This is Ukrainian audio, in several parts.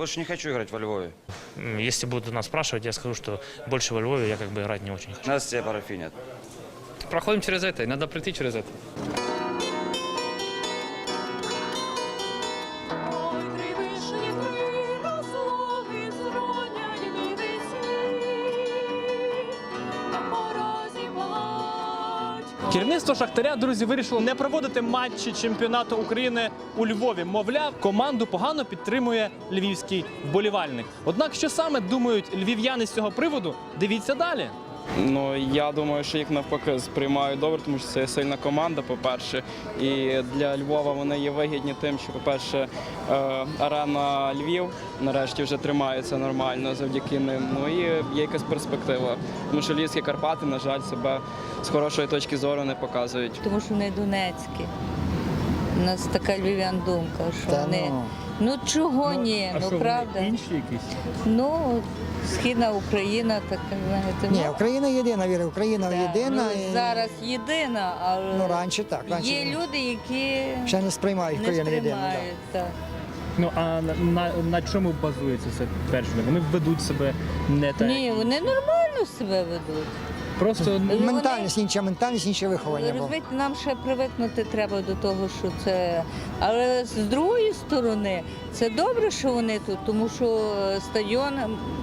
Больше не хочу играть во Львове. М, Если будут нас спрашивать, я скажу, что больше во Львове я как бы играть не очень хочу. Настя Парафинят. Проходим через это, и надо пройти через это. Керівництво Шахтаря, друзі, вирішило не проводити матчі чемпіонату України у Львові. Мовляв, команду погано підтримує львівський вболівальник. Однак, що саме думають львів'яни з цього приводу? Дивіться далі. Ну я думаю, що їх навпаки сприймають добре, тому що це сильна команда, по-перше. І для Львова вони є вигідні тим, що, по-перше, е, арена Львів нарешті вже тримається нормально завдяки ним. Ну і є якась перспектива. Тому що Львівські Карпати, на жаль, себе з хорошої точки зору не показують. тому що вони донецькі. У нас така львів'ян думка, що Та вони. ну. Ну чого ні? Ну правда. інші якісь? Ну, Східна Україна, така знаєте. Ні, ну, Україна єдина, Віра, Україна так, єдина. ну, і- зараз єдина, але Ну, раніше так, раніше є люди, які ще не сприймають не єдину. да. так. Ну а на, на, на чому базується це твердження? Вони ведуть себе не так. Ні, вони нормально себе ведуть. Просто Ну, Ментальність, інша ментальність, інше виховання. було. розумієте, нам ще привикнути треба до того, що це. Але з другої сторони, це добре, що вони тут, тому що стадіон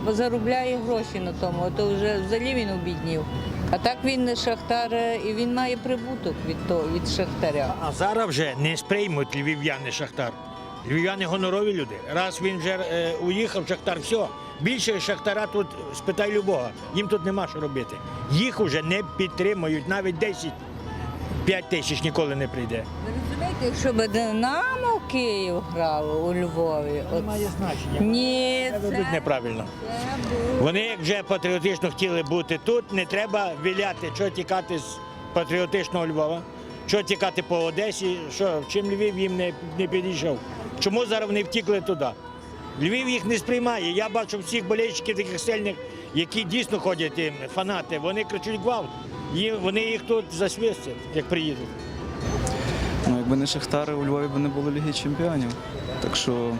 заробляє гроші на тому, а то вже взагалі він обіднів. А так він не шахтар е, і він має прибуток від того, від шахтаря. А зараз вже не сприймуть львів'яни Шахтар. Львів'яни гонорові люди. Раз він вже е, уїхав, Шахтар, все. Більше Шахтара тут спитай любого. Їм тут нема що робити. Їх вже не підтримують, навіть 10 5 тисяч ніколи не прийде. Ви розумієте, якщо б Динамо Київ грало у Львові, от... Має значення. ні, Це ведуть це, неправильно. це. Вони як вже патріотично хотіли бути тут, не треба віляти, що тікати з патріотичного Львова, що тікати по Одесі, що чим Львів їм не, не підійшов. Чому зараз вони втікли туди? Львів їх не сприймає. Я бачу всіх болельщиків таких сильних, які дійсно ходять фанати. Вони кричуть гвалт. Вони їх тут засвистять, як приїдуть. Ну, якби не Шахтари, у Львові б не було Ліги Чемпіонів. Так що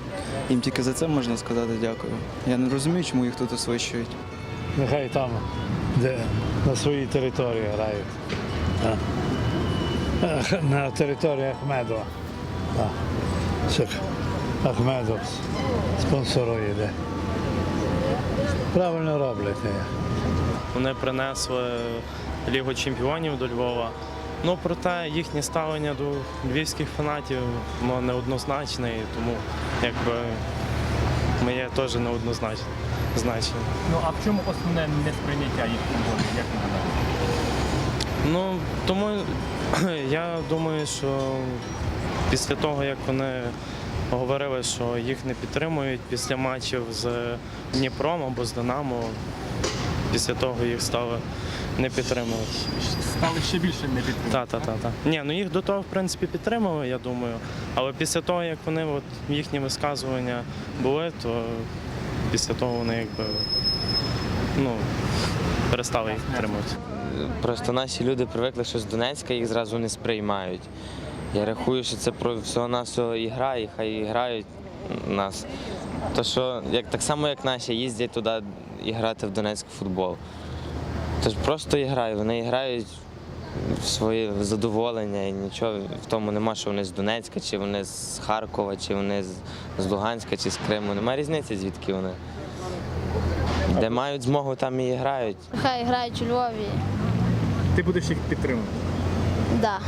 їм тільки за це можна сказати дякую. Я не розумію, чому їх тут освищують. Нехай там, де на своїй території грають. Так. На території Ахмедова. Так. Ахмедов спонсорує. де. Правильно роблять. Вони принесли Лігу чемпіонів до Львова. Ну, проте їхнє ставлення до львівських фанатів воно неоднозначне, і тому якби моє теж неоднозначне значення. ну а в чому основне несприйняття їх футболу? Як ви гадаєте? Ну, тому я думаю, що після того, як вони говорили, що їх не підтримують після матчів з Дніпром або з Динамо, після того їх стали не підтримувати. Стали ще більше не підтримувати. Так, так, так, так. Ні, ну їх до того, в принципі, підтримали, я думаю. Але після того, як вони от, їхні висказування були, то після того вони якби ну, перестали їх підтримувати. Просто наші люди привикли, що з Донецька їх зразу не сприймають. Я рахую, що це про всього нашого ігра, і хай грають нас. То що, як так само, як наші їздять туди і грати в Донецьк футбол. Тож просто і грають, вони грають в своє задоволення і нічого в тому нема, що вони з Донецька, чи вони з Харкова, чи вони з, Луганська, чи з Криму. Немає різниці, звідки вони. Де мають змогу, там і грають. Хай грають у Львові. Ти будеш їх підтримувати. Да.